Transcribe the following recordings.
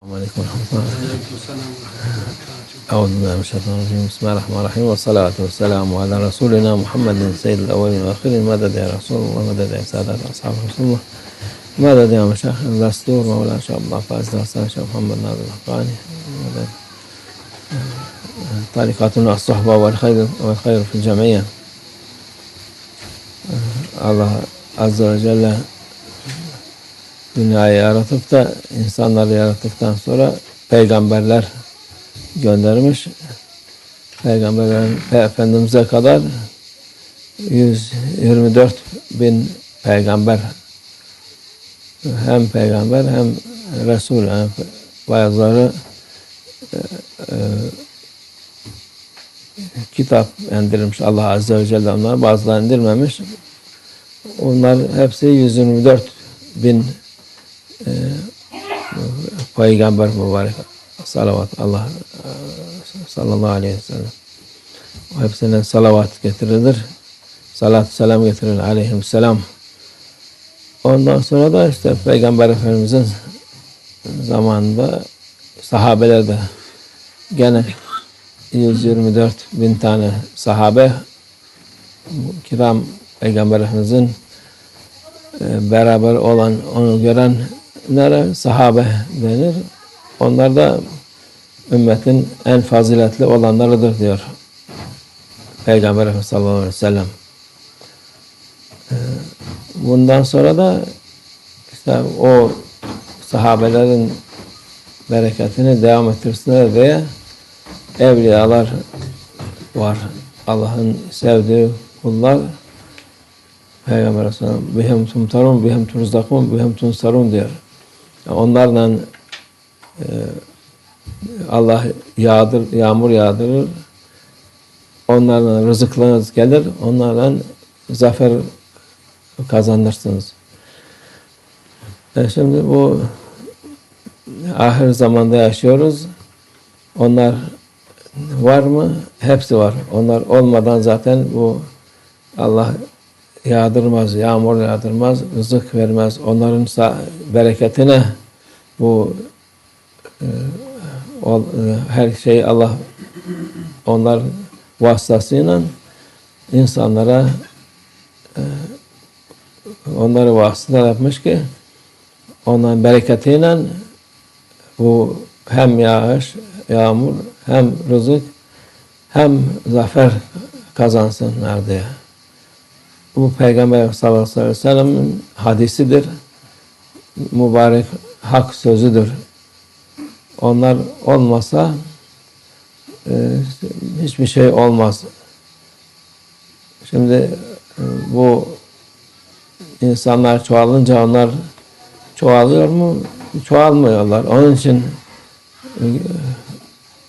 السلام عليكم ورحمة الله أعوذ بالله من الشيطان الرجيم. بسم الله الرحمن الرحيم. والصلاة والسلام على رسولنا محمد سيد الأولين والآخرين. مدد يا رسول الله مدد يا سادة أصحاب رسول الله مدد يا مشايخ الدستور مولانا شيخ الله فاز داستان شيخ محمد ناظر الحقاني. مدد طريقتنا الصحبة والخير والخير في الجمعية Allah Azze ve Celle dünyayı yaratıp da insanları yarattıktan sonra peygamberler göndermiş. Peygamberlerin Efendimiz'e kadar 124 bin peygamber hem peygamber hem Resul hem bazıları e, e, kitap indirmiş Allah Azze ve Celle onlara bazıları indirmemiş. Onlar hepsi 124 bin e, peygamber mübarek salavat Allah sallallahu aleyhi ve sellem. Hepsine salavat getirilir salat selam getirilir aleyhisselam ondan sonra da işte peygamber efendimizin zamanında sahabeler de gene 124 bin tane sahabe kiram peygamber efendimizin e, beraber olan onu görenlere sahabe denir. Onlar da ümmetin en faziletli olanlarıdır diyor. Peygamber Efendimiz sallallahu aleyhi ve sellem. E, Bundan sonra da işte o sahabelerin bereketini devam ettirsinler diye evliyalar var. Allah'ın sevdiği kullar Peygamber Aleyhisselam bihem tumtarun, bihem turzakun, bihem tunsarun diyor. Onlarla e, Allah yağdır, yağmur yağdırır. Onlarla rızıklarınız gelir. Onlarla zafer kazanırsınız. E şimdi bu ahir zamanda yaşıyoruz. Onlar var mı? Hepsi var. Onlar olmadan zaten bu Allah yağdırmaz, yağmur yağdırmaz, rızık vermez. Onların bereketine bu e, e, her şey Allah onlar vasıtasıyla insanlara e, onları vasıtalar yapmış ki onların bereketiyle bu hem yağış, yağmur, hem rızık, hem zafer kazansınlar diye. Bu Peygamber sallallahu aleyhi ve sellem'in hadisidir. Mübarek hak sözüdür. Onlar olmasa e, hiçbir şey olmaz. Şimdi e, bu insanlar çoğalınca onlar çoğalıyor mu? Çoğalmıyorlar. Onun için e,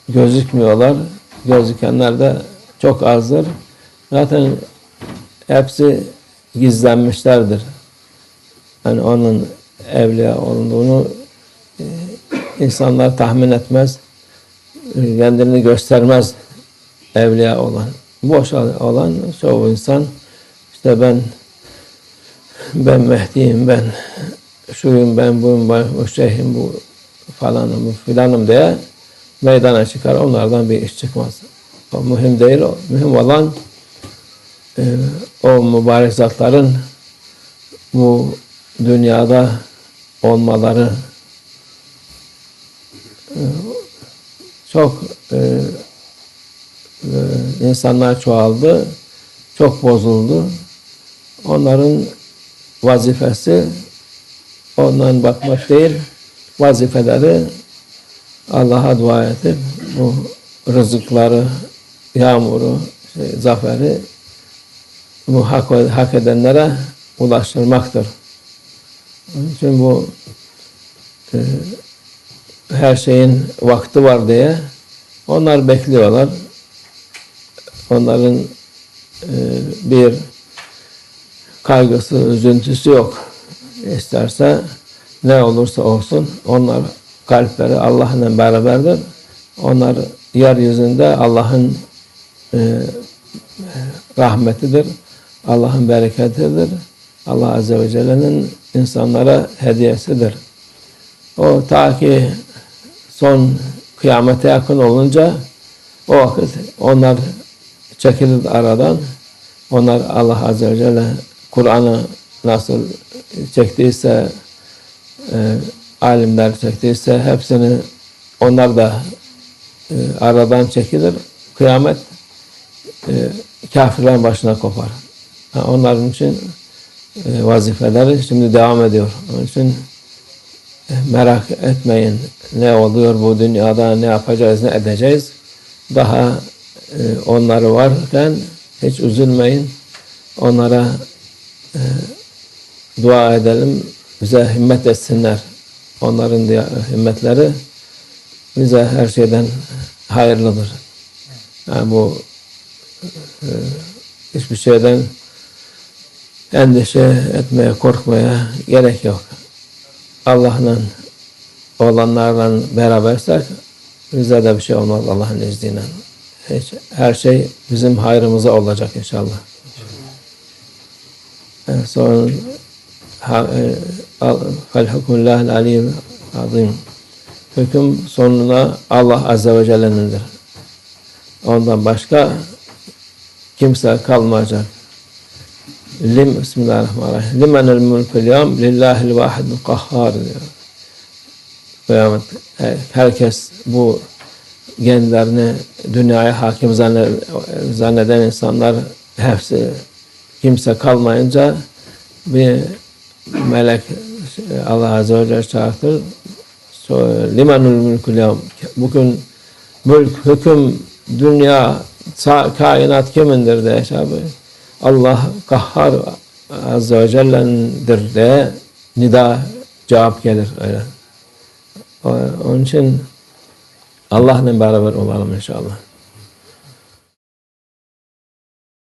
gözükmüyorlar. Gözükenler de çok azdır. Zaten hepsi gizlenmişlerdir. Yani onun evliya olduğunu e, insanlar tahmin etmez. Kendini göstermez evliya olan. Boş olan çoğu insan işte ben ben Mehdi'yim, ben şuyum, ben buyum, ben bu şeyhim, bu falanım, bu filanım diye meydana çıkar. Onlardan bir iş çıkmaz. O mühim değil. O. Mühim olan e, o mübarek zatların bu dünyada olmaları e, çok e, e, insanlar çoğaldı, çok bozuldu. Onların vazifesi ondan bakmak değil, vazifeleri Allah'a dua edip bu rızıkları, yağmuru, şey, zaferi bu hak, hak edenlere ulaştırmaktır. Onun için bu e, her şeyin vakti var diye onlar bekliyorlar. Onların e, bir kaygısı, üzüntüsü yok. İsterse ne olursa olsun onlar kalpleri Allah'la beraberdir. Onlar yeryüzünde Allah'ın e, rahmetidir. Allah'ın bereketidir. Allah Azze ve Celle'nin insanlara hediyesidir. O ta ki son kıyamete yakın olunca o vakit onlar çekilir aradan. Onlar Allah Azze ve Celle Kur'an'ı nasıl çektiyse e, alimler çektiyse hepsini onlar da e, aradan çekilir. Kıyamet e, kafirlerin başına kopar. Onların için e, vazifeleri şimdi devam ediyor. Onun için e, merak etmeyin ne oluyor bu dünyada ne yapacağız ne edeceğiz. Daha e, onları varken hiç üzülmeyin. Onlara dua edelim. Bize himmet etsinler. Onların himmetleri bize her şeyden hayırlıdır. Yani bu hiçbir şeyden endişe etmeye, korkmaya gerek yok. Allah'la olanlarla berabersek bize de bir şey olmaz Allah'ın izniyle. Hiç, her şey bizim hayrımıza olacak inşallah. Evet, sonra fel hukmullahil aliyyil azim. Hüküm sonuna Allah Azze ve Celle'nindir. Ondan başka kimse kalmayacak. Lim, Bismillahirrahmanirrahim. Limenel mulkul yevm lillahil vahidil kahhar diyor. Kıyamet. Herkes bu kendilerini dünyaya hakim zanneden insanlar hepsi kimse kalmayınca bir melek Allah Azze ve Celle çağırtır. Limanul mülkül yevm. Bugün mülk, hüküm, dünya, kainat kimindir diye abi. Allah kahhar Azze ve Celle'ndir diye nida cevap gelir öyle. Onun için Allah'la beraber olalım inşallah.